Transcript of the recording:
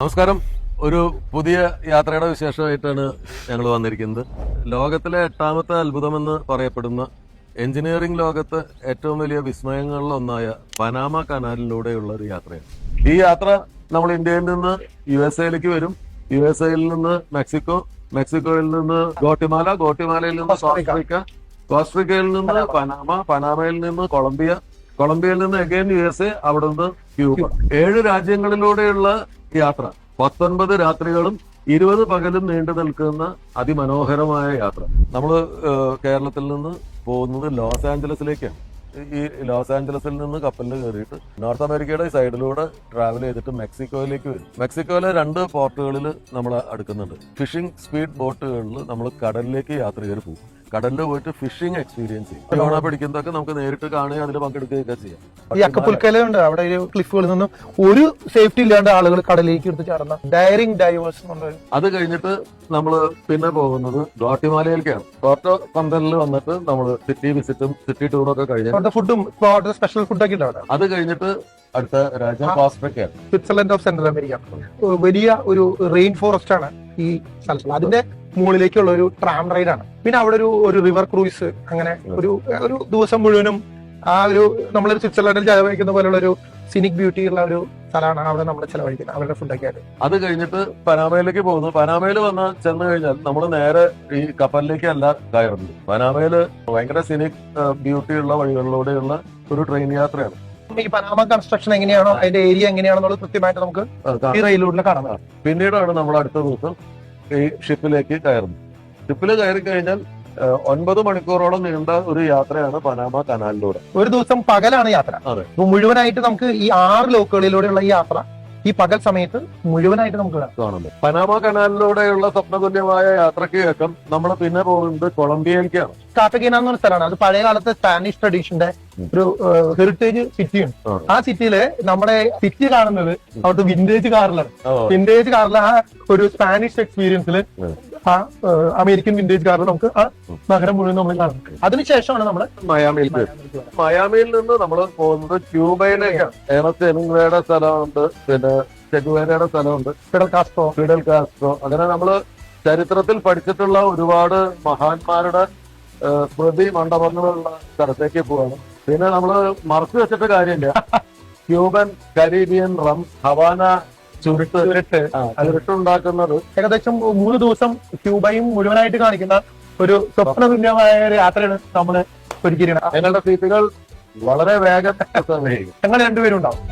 നമസ്കാരം. ഒരു പുതിയ യാത്രയുടെ വിശേഷമായിട്ടാണ് ഞങ്ങൾ വന്നിരിക്കുന്നത്. ലോകത്തിലെ എട്ടാമത്തെ അത്ഭുതമെന്ന് പറയപ്പെടുന്ന എഞ്ചിനീയറിംഗ് ലോകത്ത് ഏറ്റവും വലിയ വിസ്മയങ്ങളിലൊന്നായ പനാമ കനാലിലൂടെയുള്ള ഒരു യാത്രയാണ്. ഈ യാത്ര നമ്മൾ ഇന്ത്യയിൽ നിന്ന് യു എസ് എയിലേക്ക് വരും. യു എസ് എയിൽ നിന്ന് മെക്സിക്കോ മെക്സിക്കോയിൽ നിന്ന് ഗോട്ടിമാല ഗോട്ടിമാലയിൽ നിന്ന് കോസ്ട്രിക്ക കോസ്ട്രിക്കയിൽ നിന്ന് പനാമ പനാമയിൽ നിന്ന് കൊളംബിയ കൊളംബിയയിൽ നിന്ന് അഗൈൻ യു എസ് എ അവിടെ നിന്ന് ക്യൂബ. ഏഴ് രാജ്യങ്ങളിലൂടെയുള്ള യാത്ര. പത്തൊൻപത് രാത്രികളും ഇരുപത് പകലും നീണ്ടു നിൽക്കുന്ന അതിമനോഹരമായ യാത്ര. നമ്മൾ കേരളത്തിൽ നിന്ന് പോകുന്നത് ലോസ് ആഞ്ചലസിലേക്കാണ്. ഈ ലോസ് ആഞ്ചലസിൽ നിന്ന് കപ്പലിൽ കയറിയിട്ട് നോർത്ത് അമേരിക്കയുടെ സൈഡിലൂടെ ട്രാവൽ ചെയ്തിട്ട് മെക്സിക്കോയിലേക്ക് വരും. മെക്സിക്കോയിലെ രണ്ട് പോർട്ടുകളിൽ നമ്മൾ അടുക്കുന്നുണ്ട്. ഫിഷിംഗ് സ്പീഡ് ബോട്ടുകളിൽ നമ്മൾ കടലിലേക്ക് യാത്ര ചെയ്ത് പോകും. കടലിൽ പോയിട്ട് ഫിഷിംഗ് എക്സ്പീരിയൻസ് ചെയ്യും. പിടിക്കുന്നതൊക്കെ നമുക്ക് നേരിട്ട് കാണുകയും അതിൽ പങ്കെടുക്കുകയൊക്കെ ചെയ്യാം. ഈ അക്കപ്പുൽക്കലുണ്ട് അവിടെ ഒരു ക്ലിഫുകളിൽ നിന്നും ഒരു സേഫ്റ്റി ഇല്ലാണ്ട് ആളുകൾ കടലിലേക്ക് എടുത്ത് ചാടുന്ന ഡയറിംഗ് ഡൈവേഴ്സ് അത് കഴിഞ്ഞിട്ട് നമ്മൾ പിന്നെ പോകുന്നത് ഗോട്ടിമാലയിലേക്കാണ് ഗോട്ടോ പന്തലിൽ വന്നിട്ട് നമ്മൾ സിറ്റി വിസിറ്റും സിറ്റി ടൂറും ഒക്കെ കഴിഞ്ഞു ഫുഡും സ്പെഷ്യൽ ഫുഡൊക്കെ ഉണ്ട് അത് കഴിഞ്ഞിട്ട് അടുത്ത രാജ സ്വിറ്റ്സർലൻഡ് ഓഫ് സെൻട്രൽ അമേരിക്ക വലിയ ഒരു റെയിൻ ഫോറസ്റ്റ് ആണ് ഈ സ്ഥലത്തുള്ളത്. അതിന്റെ മുകളിലേക്കുള്ള ഒരു ട്രാം റൈഡ് ആണ്. പിന്നെ അവിടെ ഒരു ഒരു റിവർ ക്രൂയിസ് അങ്ങനെ ഒരു ഒരു ദിവസം മുഴുവനും ആ ഒരു നമ്മളൊരു സ്വിറ്റ്സർലൻഡിൽ ചെലവഴിക്കുന്ന പോലുള്ള ഒരു സിനിക് ബ്യൂട്ടി ഉള്ള ഒരു സ്ഥലമാണ് അവിടെ നമ്മൾ ചെലവഴിക്കുന്നത് അവരുടെ ഫുഡൊക്കെ ആയിട്ട്. അത് കഴിഞ്ഞിട്ട് പനാമയിലേക്ക് പോകുന്നു. പനാമയിൽ വന്ന് ചെന്ന് കഴിഞ്ഞാൽ നമ്മൾ നേരെ ഈ കപ്പലിലേക്ക് അല്ല കയറുന്നത്. പനാമയിൽ ഭയങ്കര സിനിക് ബ്യൂട്ടി ഉള്ള വഴികളിലൂടെയുള്ള ഒരു ട്രെയിൻ യാത്രയാണ്. ഈ പനാമ കൺസ്ട്രക്ഷൻ എങ്ങനെയാണോ അതിന്റെ ഏരിയ എങ്ങനെയാണെന്നുള്ളത് കൃത്യമായിട്ട് നമുക്ക് ഈ റെയിലൂടെ കാണാം പിന്നീടാണ് നമ്മൾ അടുത്ത ദിവസം ഈ ഷിപ്പിലേക്ക് കയറുന്നു. ഷിപ്പിൽ കയറി കഴിഞ്ഞാൽ ഒൻപത് മണിക്കൂറോളം നീണ്ട ഒരു യാത്രയാണ് പനാമ കനാലിലൂടെ. ഒരു ദിവസം പകലാണ് യാത്ര. അതെ. മുഴുവനായിട്ട് നമുക്ക് ഈ ആറ് ലോക്കുകളിലൂടെയുള്ള ഈ യാത്ര ഈ പകൽ സമയത്ത് മുഴുവനായിട്ട് നമുക്ക് കാണാം. പനാമ കനാലിലൂടെയുള്ള സ്വപ്നതുല്യമായ യാത്രയ്ക്ക് ശേഷം നമ്മൾ പിന്നെ പോകുന്നത് കൊളംബിയയിലേക്കാണ്. കാട്ടകീന എന്ന പറഞ്ഞ സ്ഥലമാണ്. അത് പഴയ കാലത്തെ സ്പാനിഷ് ട്രഡീഷന്റെ ഒരു ഹെറിറ്റേജ് സിറ്റിയാണ് ആ. സിറ്റിയിൽ നമ്മുടെ സിറ്റി കാണുന്നത് അവിടുത്തെ വിന്റേജ് കാറിലാണ്. വിന്റേജ് കാറിൽ ആ ഒരു സ്പാനിഷ് എക്സ്പീരിയൻസിൽ. ആ അമേരിക്കൻ വിന്റേജ് കാറിൽ നമുക്ക് ആ നഗരം മുഴുവൻ നമ്മൾ കാണുന്നത് അതിനുശേഷമാണ് നമ്മൾ മയാമിയിലേക്ക് മയാമിയിൽ നിന്ന് നമ്മൾ പോകുന്നത് ക്യൂബയിലേക്കാണ് സ്ഥലമുണ്ട് പിന്നെ ചെഗുവേരയുടെ സ്ഥലമുണ്ട്. Fidel Castro. Fidel Castro. അങ്ങനെ നമ്മൾ ചരിത്രത്തിൽ പഠിച്ചിട്ടുള്ള ഒരുപാട് മഹാന്മാരുടെ സ്മൃതി മണ്ഡപങ്ങളുള്ള സ്ഥലത്തേക്ക് പോവാണ്. പിന്നെ നമ്മൾ മറച്ചു വെച്ചിട്ട് കാര്യമില്ല. ക്യൂബൻ കരീബിയൻ റം ഹവാന ചുരുട്ട് ചുരുട്ടുണ്ടാക്കുന്നത് ഏകദേശം മൂന്ന് ദിവസം ക്യൂബയും മുഴുവനായിട്ട് കാണിക്കുന്ന ഒരു സ്വപ്ന തുല്യമായ ഒരു യാത്രയാണ് നമ്മൾ ഒരുക്കിയിരിക്കുന്നത്. ഞങ്ങളുടെ സീറ്റുകൾ വളരെ വേഗം ഞങ്ങൾ രണ്ടുപേരും ഉണ്ടാവും.